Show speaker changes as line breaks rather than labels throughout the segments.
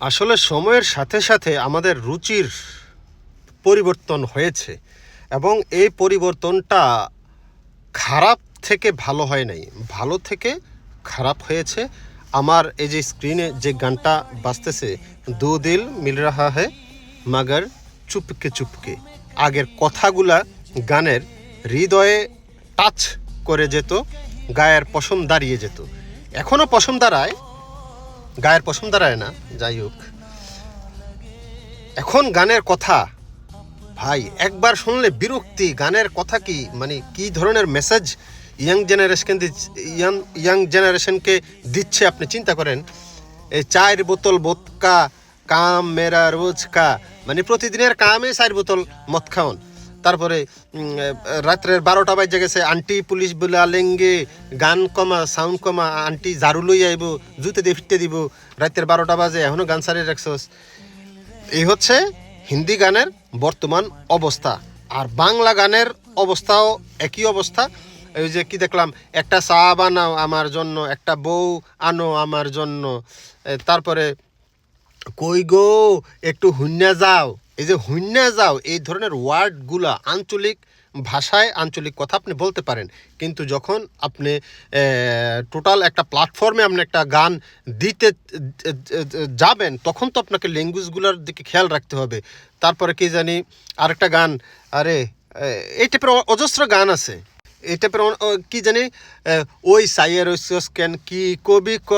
আসলে সময়ের সাথে সাথে আমাদের রুচির পরিবর্তন হয়েছে এবং এই পরিবর্তনটা খারাপ থেকে ভালো হয় নাই। ভালো থেকে খারাপ হয়েছে। আমার এই যে স্ক্রিনে যে গানটা বাজতেছে, দু দিল মিল রাহা হে মাগার চুপকে চুপকে। আগের কথাগুলা গানের হৃদয়ে টাচ করে যেত, গায়ের পশম দাঁড়িয়ে যেত। এখনও পশম দাঁড়ায় গায়ের পশম দাঁড়ায় না, যাই হোক। এখন গানের কথা, ভাই, একবার শুনলে বিরক্তি। গানের কথা কি মানে কি ধরনের message young generation young young জেনারেশনকে দিচ্ছে, আপনি চিন্তা করেন? এই চায়ের বোতল, বোতকা, কাম, মেরা, রোজকা মানে প্রতিদিনের কামে চার বোতল মদ খাওন তারপরে রাত্রের বারোটা বাজে গেছে, আন্টি পুলিশ বলে লেঙ্গে গান কমা সাউন্ড কমা, আন্টি ঝাড়ু লই আইব, জুতে দিয়ে ফিরতে দিব, রাতের বারোটা বাজে, এখনও গান সারিয়ে রাখছোস। এই হচ্ছে হিন্দি গানের বর্তমান অবস্থা, আর বাংলা গানের অবস্থাও একই অবস্থা। এই যে কি দেখলাম, একটা চা বানাও আমার জন্য, একটা বউ আনো আমার জন্য তারপরে, কই গো, একটু হুন্যা যাও। এই যে হুন্যা যাও, এই ধরনের ওয়ার্ডগুলা আঞ্চলিক ভাষায় আঞ্চলিক কথা আপনি বলতে পারেন। কিন্তু যখন আপনি টোটাল একটা প্ল্যাটফর্মে আপনি একটা গান দিতে যাবেন, তখন তো আপনাকে ল্যাঙ্গুয়েজগুলোর দিকে খেয়াল রাখতে হবে। তারপরে কি জানি, আরেকটা গান, আরে এই টাইপের অজস্র গান আছে। এই টাইপের কি জানি ওই সাইয়ের ওই কেন কি কবি ক?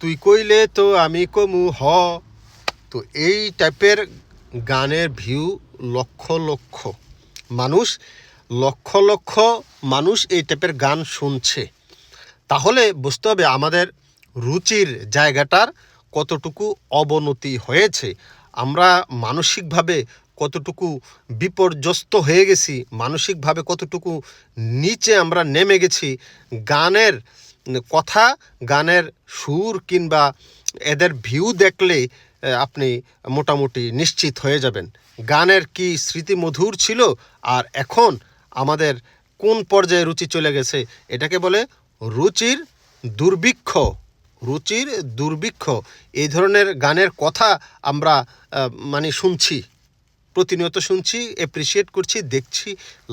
তুই কইলে তো আমি কমু হ। তো এই টাইপের গানের ভিউ লক্ষ লক্ষ মানুষ, লক্ষ লক্ষ মানুষ এই টাইপের গান শুনছে। তাহলে বুঝতে হবে আমাদের রুচির জায়গাটার কতটুকু অবনতি হয়েছে। আমরা মানসিকভাবে কতটুকু বিপর্যস্ত হয়ে গেছি, মানসিকভাবে কতটুকু নিচে আমরা নেমে গেছি, গানের কথা, গানের সুর কিংবা এদের ভিউ দেখলে আপনি মোটামুটি নিশ্চিত হয়ে যাবেন। গানের কি স্মৃতি মধুর ছিল? আর এখন আমাদের কোন পর্যায়ে রুচি চলে গেছে? এটাকে বলে রুচির দুর্ভিক্ষ। রুচির দুর্ভিক্ষ। এই ধরনের গানের কথা আমরা মানে শুনছি, প্রতিনিয়ত শুনছি এপ্রিসিয়েট করছি, দেখছি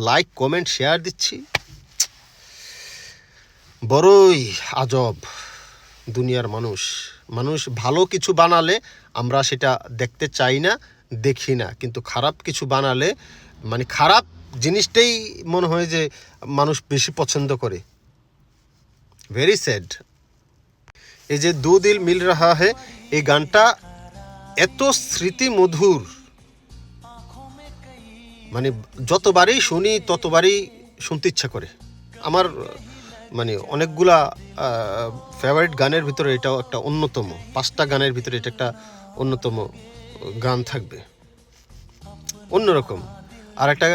লাইক কমেন্ট শেয়ার দিচ্ছি। বড়ই আজব দুনিয়ার মানুষ। মানুষ ভালো কিছু বানালে আমরা সেটা দেখতে চাই না, দেখি না। কিন্তু খারাপ কিছু বানালে মানে খারাপ জিনিসটাই মনে হয় যে মানুষ বেশি পছন্দ করে। ভেরি স্যাড এই যে দু দিল মিল রাহা হে এই গানটা এত স্মৃতি মধুর মানে যতবারই শুনি, ততবারই শুনতে ইচ্ছা করে। আমার মানে অনেকগুলা ফেভারিট গানের ভিতরে এটাও একটা অন্যতম, পাঁচটা গানের ভিতরে এটা একটা অন্যতম গান থাকবে। অন্যরকম। আর একটা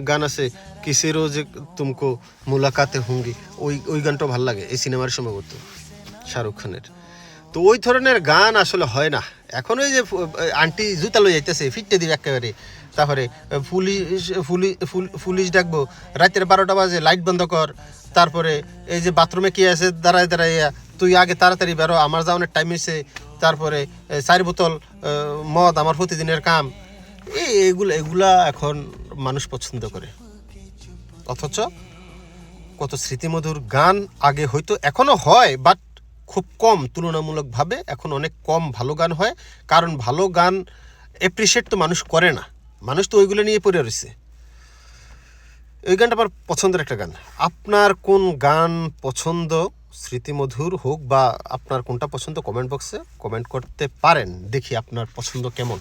গান আছে, কিসে যে তুমকো মুলাকাতে হুঙ্গি? ওই ওই গানটাও ভালো লাগে, এই সিনেমার সম্ভবত, শাহরুখ খানের। তো ওই ধরনের গান আসলে হয় না। এখন ওই যে আন্টি জুতা লই যাইতেছে ফিটতে দিবে একেবারে। তারপরে, পুলিশ পুলিশ ডাকবো, রাতের বারোটা বাজে, লাইট বন্ধ কর। তারপরে এই যে বাথরুমে কি আছে, দাঁড়ায় দাঁড়াইয়া তুই আগে তাড়াতাড়ি বেরো, আমার যাওয়ানোর টাইম হয়েছে তারপরে চার বোতল মদ, আমার প্রতিদিনের কাম। এই এগুলা এগুলা এখন মানুষ পছন্দ করে। অথচ কত স্মৃতিমধুর গান আগে হয়তো এখনও হয় বাট খুব কম, তুলনামূলকভাবে এখন অনেক কম ভালো গান হয়। কারণ ভালো গান এপ্রিসিয়েট তো মানুষ করে না। মানুষ তো ওইগুলো নিয়ে পড়ে রয়েছে। ওই গানটা আমার পছন্দের একটা গান। আপনার কোন গান পছন্দ? স্মৃতিমধুর হোক বা আপনার কোনটা পছন্দ কমেন্ট বক্সে কমেন্ট করতে পারেন। দেখি আপনার পছন্দ কেমন।